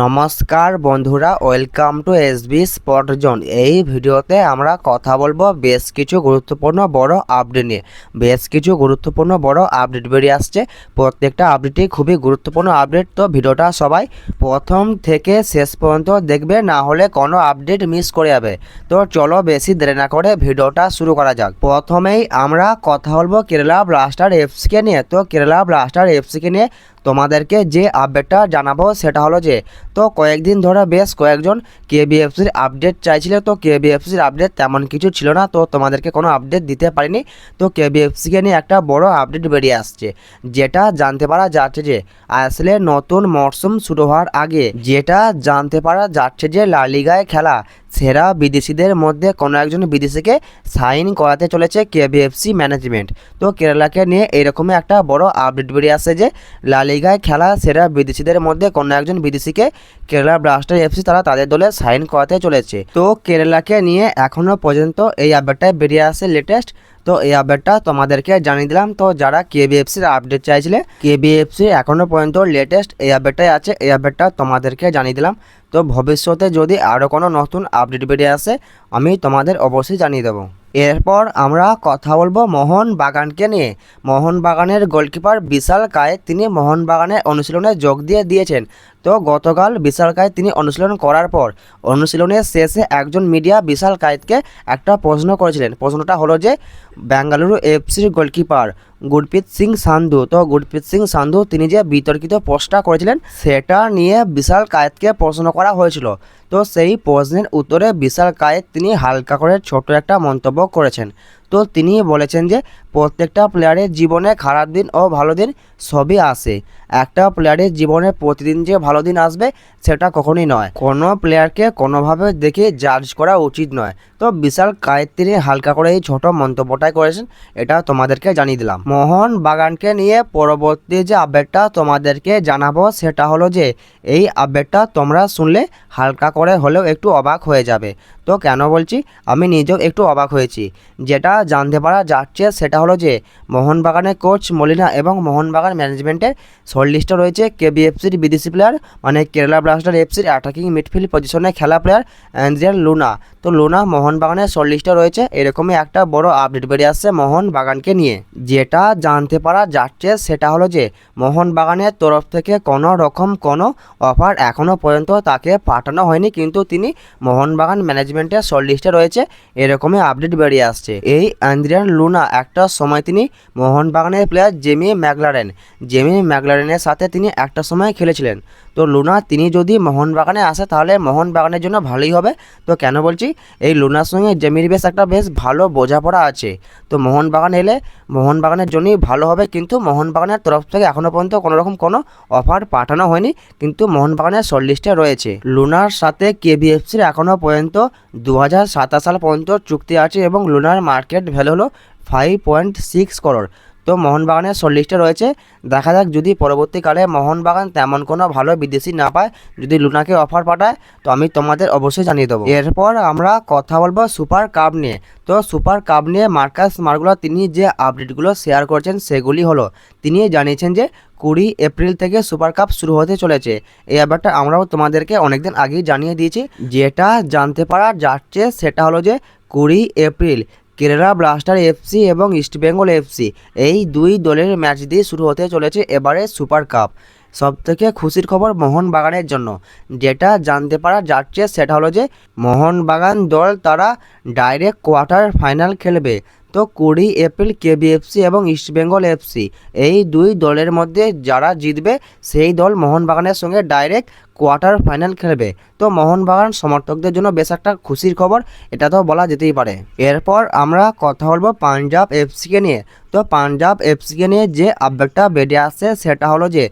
নমস্কার বন্ধুরা welcome to S B spot zone এই ভিডিওতে আমরা কথা বলব বেশ কিছু গুরুত্বপূর্ণ বড় আপডেট নিয়ে। বেশ কিছু গুরুত্বপূর্ণ বড় আপডেট বেরিয়ে আসছে। প্রত্যেকটা আপডেটই খুবই গুরুত্বপূর্ণ আপডেট তো ভিডিওটা সবাই প্রথম থেকে শেষ পর্যন্ত দেখবে, না হলে কোনো আপডেট মিস করে যাবে। তো চলো বেশি দেরি না করে ভিডিওটা শুরু করা যাক। প্রথমেই আমরা কথা বলব কেরালা ব্লাস্টার এফসিকে নিয়ে। তো কেরালা ব্লাস্টার এফসিকে নিয়ে তোমাদেরকে যে আপডেটটা জানাব সেটা হলো যে, তো কয়েকদিন ধরে বেশ কয়েকজন কেবিএফসির আপডেট চাইছিল। তো কেবিএফসির আপডেট তেমন কিছু ছিল না। তো তোমাদেরকে কোনো আপডেট দিতে পারিনি। তো কেবিএফসিকে নিয়ে একটা বড় আপডেট বেরিয়ে আসছে। যেটা জানতে পারা যাচ্ছে যে, আসলে নতুন মরশুম শুরু হওয়ার আগে যেটা জানতে পারা যাচ্ছে যে লালিগায় খেলা সেরা বিদেশিদের মধ্যে কোনো একজন বিদেশিকে সাইন করাতে চলেছে কেভিএফসি ম্যানেজমেন্ট। তো কেরালাকে নিয়ে এরকমই একটা বড় আপডেট বেরিয়ে আসছে যে লালিগায় খেলা সেরা বিদেশিদের মধ্যে কোনো একজন বিদেশিকে কেরালা ব্লাস্টার এফসি তারা তাদের দলে সাইন করাতে চলেছে। তো কেরালাকে নিয়ে এখনও পর্যন্ত এই আপডেটটাই বেরিয়ে আসে লেটেস্ট তো এই আপডেটটা তোমাদেরকে জানিয়ে দিলাম। তো যারা কেবিএফসির আপডেট চাইছিলে কেবিএফসি এখনও পর্যন্ত লেটেস্ট এই আপডেটটাই আছে। এই আপডেটটা তোমাদেরকে জানিয়ে দিলাম। তো ভবিষ্যতে যদি আরও কোনো নতুন আপডেট বেরিয়ে আসে, আমি তোমাদের অবশ্যই জানিয়ে দেবো। এরপর আমরা কথা বলব মোহন বাগানকে নিয়ে। মোহন বাগানের গোলকিপার বিশাল কায়েত তিনি মোহন বাগানের অনুশীলনে যোগ দিয়ে দিয়েছেন। তো গতকাল বিশাল কায়েত তিনি অনুশীলন করার পর অনুশীলনের শেষে একজন মিডিয়া বিশাল কায়েতকে একটা প্রশ্ন করেছিলেন। প্রশ্নটা হলো যে, বেঙ্গালুরু এফসির গোলকিপার গুরপ্রীত সিং সান্ধু, তো গুরপ্রীত সিং সান্ধু তিনি যে বিতর্কিত পোস্টটা করেছিলেন, সেটা নিয়ে বিশাল কায়েতকে প্রশ্ন করা হয়েছিল। তো সেই প্রশ্নের উত্তরে বিশাল কায়েত তিনি হালকা করে ছোট একটা মন্তব্য করেছেন। তো তিনি বলেছেন যে প্রত্যেকটা প্লেয়ারের জীবনে খারাপ দিন ও ভালো দিন সবই আসে। একটা প্লেয়ারের জীবনে প্রতিদিন যে ভালো দিন আসবে, সেটা কখনোই নয়। কোনো প্লেয়ারকে কোনোভাবে দেখে জাজ করা উচিত নয়। তো বিশাল কায়েত হালকা করে এই ছোট মন্তব্যটাই করেছেন, এটা তোমাদেরকে জানিয়ে দিলাম। মোহন বাগানকে নিয়ে পরবর্তী যে আপডেটটা তোমাদেরকে জানাব, সেটা হলো যে এই আপডেটটা তোমরা শুনলে হালকা করে হলেও একটু অবাক হয়ে যাবে। তো কেন বলছি? আমি নিজেও একটু অবাক হয়েছি। যেটা জানতে পারা যাচ্ছে। সেটা হলো যে মোহনবাগানের কোচ মলিনা এবং মোহনবাগান ম্যানেজমেন্টের শর্ট লিস্টে রয়েছে কেবিএফসির বিদেশি প্লেয়ার মানে কেরালা ব্লাস্টার এফসির অ্যাটাকিং মিডফিল্ড পজিশনে খেলা প্লেয়ার অ্যান্ড্রিয়ান লুনা। তো লুনা মোহনবাগানের শর্ট লিস্টে রয়েছে। এরকমই একটা বড় আপডেট বেরিয়ে আসছে মোহনবাগানকে নিয়ে। যেটা জানতে পারা যাচ্ছে, সেটা হলো যে মোহনবাগানের তরফ থেকে কোনো রকম কোনো অফার এখনও পর্যন্ত তাকে পাঠানো হয়নি। কিন্তু তিনি মোহনবাগান ম্যানেজমেন্টের শর্ট লিস্টে রয়েছে। এরকমই আপডেট বেরিয়ে আসছে। এই অ্যান্দ্রিয়ান লুনা, একটা সময় তিনি মোহনবাগানের প্লেয়ার জেমি ম্যাকলারেন। জেমি ম্যাকলারেনের সাথে তিনি একটা সময় খেলেছিলেন। তো লুনা, তিনি যদি মোহনবাগানে আসে, তাহলে মোহনবাগানের জন্য ভালোই হবে। তো কেন বলছি? এই লুনার সঙ্গে জেমির বেশ একটা বেশ ভালো বোঝাপড়া আছে। তো মোহনবাগান এলে মোহনবাগানের জন্যই ভালো হবে, কিন্তু মোহনবাগানের তরফ থেকে এখনও পর্যন্ত কোনোরকম কোনো অফার পাঠানো হয়নি, কিন্তু মোহনবাগানের শর্ট লিস্টে রয়েছে। লুনার সাথে কেবিএফসির এখনও পর্যন্ত দু হাজার সাতাশ সাল পর্যন্ত চুক্তি আছে এবং লুনার মার্কেট ভ্যালু হলো ফাইভ পয়েন্ট সিক্স করোড় তো মোহনবাগানের শর্ট লিস্টে রয়েছে। দেখা যাক যদি পরবর্তীকালে মোহনবাগান তেমন কোনো ভালো বিদেশি না পায়, যদি লুনাকে অফার পাঠায়, তো আমি তোমাদের অবশ্যই জানিয়ে দেবো। এরপর আমরা কথা বলব সুপার কাপ নিয়ে। তো সুপার কাপ নিয়ে মার্কাস মার্গুলা তিনি যে আপডেটগুলো শেয়ার করছেন সেগুলি হলো, তিনি জানিয়েছেন যে কুড়ি এপ্রিল থেকে সুপার কাপ শুরু হতে চলেছে। এই ব্যাপারটা আমরাও তোমাদেরকে অনেকদিন আগেই জানিয়ে দিয়েছি। যেটা জানতে পারা যাচ্ছে সেটা হলো যে কুড়ি এপ্রিল কেরালা ব্লাস্টার এফসি এবং ইস্টবেঙ্গল এফসি এই দুই দলের ম্যাচ দিয়ে শুরু হতে চলেছে এবারে সুপার কাপ। সবথেকে খুশির খবর মোহনবাগানের জন্য। যেটা জানতে পারা যাচ্ছে সেটা হলো যে, মোহনবাগান দল তারা ডাইরেক্ট কোয়ার্টার ফাইনাল খেলবে। তো কুড়ি এপ্রিল কেবিএফসি এবং ইস্টবেঙ্গল এফসি এই দুই দলের মধ্যে যারা জিতবে, সেই দল মোহনবাগানের সঙ্গে ডাইরেক্ট কোয়ার্টার ফাইনাল খেলবে। তো মোহনবাগান সমর্থকদের জন্য বেশ একটা খুশির খবর, এটা তো বলা যেতেই পারে। এরপর আমরা কথা বলব পাঞ্জাব এফসিকে নিয়ে। তো পাঞ্জাব এফসিকে নিয়ে যে আপডেটটা বেরিয়ে আসছে, সেটা হলো যে,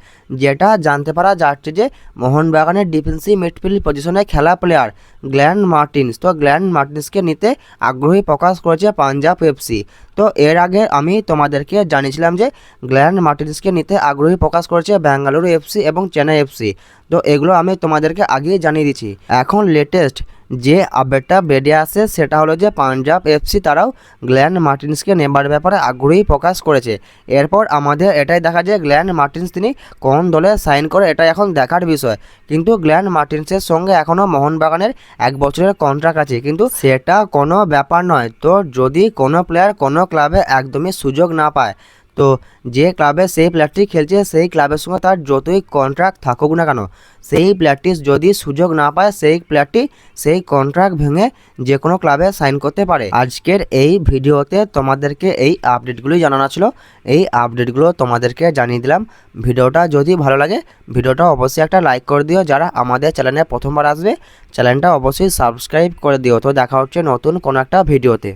যেটা জানতে পারা যাচ্ছে যে, মোহনবাগানের ডিফেন্সিভ মিডফিল্ড পজিশনে খেলা প্লেয়ার গ্ল্যান মার্টিন্স। তো গ্ল্যান মার্টিন্সকে নিতে আগ্রহী প্রকাশ করেছে পাঞ্জাব এফসি। তো এর আগে আমি তোমাদেরকে জানিয়েছিলাম যে, গ্ল্যান মার্টিন্সকে নিতে আগ্রহী প্রকাশ করেছে বেঙ্গালুরু এফসি এবং চেন্নাই এফসি। তো এগুলো আমি তোমাদেরকে আগেই জানিয়ে দিচ্ছি। এখন লেটেস্ট যে আপডেটটা বেরিয়ে আসে, সেটা হলো যে পাঞ্জাব এফসি তারাও গ্ল্যান মার্টিন্সকে নেবার ব্যাপারে আগ্রহী প্রকাশ করেছে। এরপর আমাদের এটাই দেখা যায়, গ্ল্যান মার্টিন্স তিনি কোন দলে সাইন করে এটা এখন দেখার বিষয়। কিন্তু গ্ল্যান মার্টিন্সের সঙ্গে এখনও মোহনবাগানের এক বছরের কন্ট্রাক্ট আছে। কিন্তু সেটা কোনো ব্যাপার নয়। তো যদি কোনো প্লেয়ার কোনো ক্লাবে একদমই সুযোগ না পায় তো যে ক্লাবে সেই প্লেয়ারটি খেলছে, সেই ক্লাবের সঙ্গে তার যতই কন্ট্রাক্ট থাকুক না কেন, সেই প্লেয়ারটি যদি সুযোগ না পায়, সেই প্লেয়ারটি সেই কন্ট্রাক্ট ভেঙে যে কোনো ক্লাবে সাইন করতে পারে। আজকের এই ভিডিওতে তোমাদেরকে এই আপডেটগুলি জানানো ছিল। এই আপডেটগুলো তোমাদেরকে জানিয়ে দিলাম। ভিডিওটা যদি ভালো লাগে, ভিডিওটা অবশ্যই একটা লাইক করে দিও। যারা আমাদের চ্যানেলে প্রথমবার আসবে, চ্যানেলটা অবশ্যই সাবস্ক্রাইব করে দিও। তো দেখা হচ্ছে নতুন কোনো একটা ভিডিওতে।